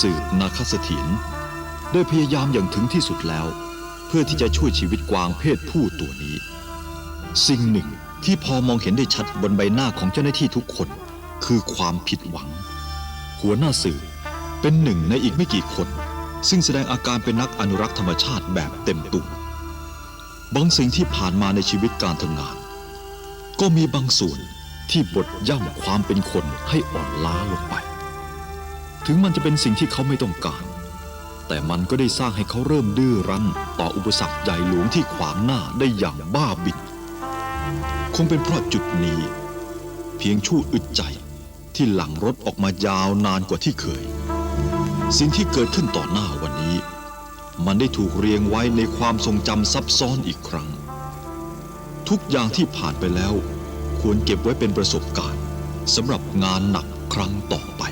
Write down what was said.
สืบนาคเสถียรได้พยายามอย่างถึงที่สุดแล้ว เพื่อที่จะช่วยชีวิตกวางเพศผู้ตัวนี้ สิ่งหนึ่งที่พอมองเห็นได้ชัดบนใบหน้าของเจ้าหน้าที่ทุกคน คือความผิดหวัง หัวหน้าสื่อเป็นหนึ่งในอีกไม่กี่คน ซึ่งแสดงอาการเป็นนักอนุรักษ์ธรรมชาติแบบเต็มตัวบางสิ่งที่ผ่านมาในชีวิตการทำงาน ก็มีบางส่วนที่บดย่ำความเป็นคนให้อ่อนล้าลงไป ถึงมันจะเป็นสิ่งที่เขาไม่ต้องการ แต่มันก็ได้สร้างให้เขาเริ่มดื้อรั้นต่ออุปสรรคใหญ่หลวงที่ขวางหน้าได้อย่างบ้าบินคงเป็นเพราะจุดนี้ เพียงชั่วอึดใจที่หลังรถออกมายาวนานกว่าที่เคย สิ่งที่เกิดขึ้นต่อหน้าวันนี้ มันได้ถูกเรียงไว้ในความทรงจำซับซ้อนอีกครั้ง ทุกอย่างที่ผ่านไปแล้ว ควรเก็บไว้เป็นประสบการณ์สำหรับงานหนักครั้งต่อไป